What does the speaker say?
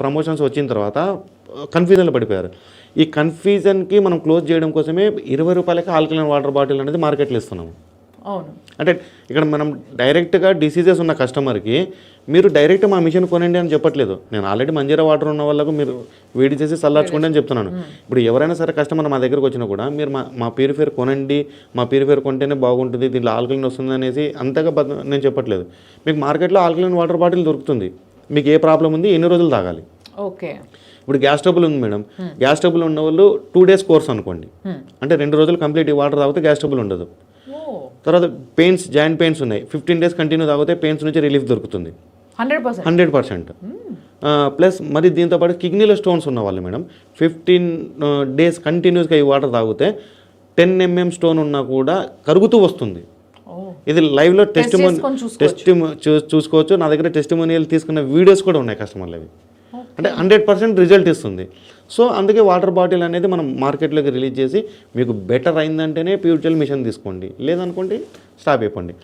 Promotions వచ్చిన తర్వాత కన్ఫ్యూజన్లో పడిపోయారు. ఈ కన్ఫ్యూజన్కి మనం క్లోజ్ చేయడం కోసమే ఇరవై రూపాయలకి ఆల్కలైన్ వాటర్ బాటిల్ అనేది మార్కెట్లో ఇస్తున్నాము. అవును. అంటే ఇక్కడ మనం డైరెక్ట్గా డిసీజెస్ ఉన్న కస్టమర్కి మీరు డైరెక్ట్ మా మిషన్ కొనండి అని చెప్పట్లేదు. నేను ఆల్రెడీ మంజీరా వాటర్ ఉన్న వాళ్ళకు మీరు వేడి చేసి చల్లార్చుకోండి అని చెప్తున్నాను. ఇప్పుడు ఎవరైనా సరే కస్టమర్ మా దగ్గరకు వచ్చినా కూడా మీరు మా మా ప్యూరిఫైర్ కొనండి మా ప్యూరిఫైర్ కొంటేనే బాగుంటుంది దీంట్లో ఆల్కలైన్ వస్తుంది అనేసి అంతగా నేను చెప్పట్లేదు. మీకు మార్కెట్లో ఆల్కలైన్ వాటర్ బాటిల్ దొరుకుతుంది. మీకు ఏ ప్రాబ్లం ఉంది ఎన్ని రోజులు తాగాలి? ఓకే. ఇప్పుడు గ్యాస్ ట్రబుల్ ఉంది మేడం. గ్యాస్ ట్రబుల్ ఉన్న వాళ్ళు టూ డేస్ కోర్స్ అనుకోండి. అంటే రెండు రోజులు కంప్లీట్ ఈ వాటర్ తాగితే గ్యాస్ ట్రబుల్ ఉండదు. తర్వాత పెయిన్స్ జాయింట్ పెయిన్స్ ఉన్నాయి. ఫిఫ్టీన్ డేస్ కంటిన్యూ తాగితే పెయిన్స్ నుంచి రిలీఫ్ దొరుకుతుంది. Hundred percent. ప్లస్ మరి దీంతో పాటు కిడ్నీలో స్టోన్స్ ఉన్న వాళ్ళు మేడం ఫిఫ్టీన్ డేస్ కంటిన్యూస్గా ఈ వాటర్ తాగితే టెన్ ఎంఎం స్టోన్ ఉన్నా కూడా కరుగుతూ వస్తుంది. ఇది లైవ్లో టెస్ట్. టెస్ట్ చూసుకోవచ్చు. నా దగ్గర టెస్టిమోనియల్ తీసుకున్న వీడియోస్ కూడా ఉన్నాయి కస్టమర్లు అవి అంటే హండ్రెడ్ పర్సెంట్ రిజల్ట్ ఇస్తుంది. సో అందుకే వాటర్ బాటిల్ అనేది మనం మార్కెట్లోకి రిలీజ్ చేసి మీకు బెటర్ అయిందంటేనే ప్యూర్జెల్ మిషన్ తీసుకోండి. లేదనుకోండి స్టాప్ అయిపోండి.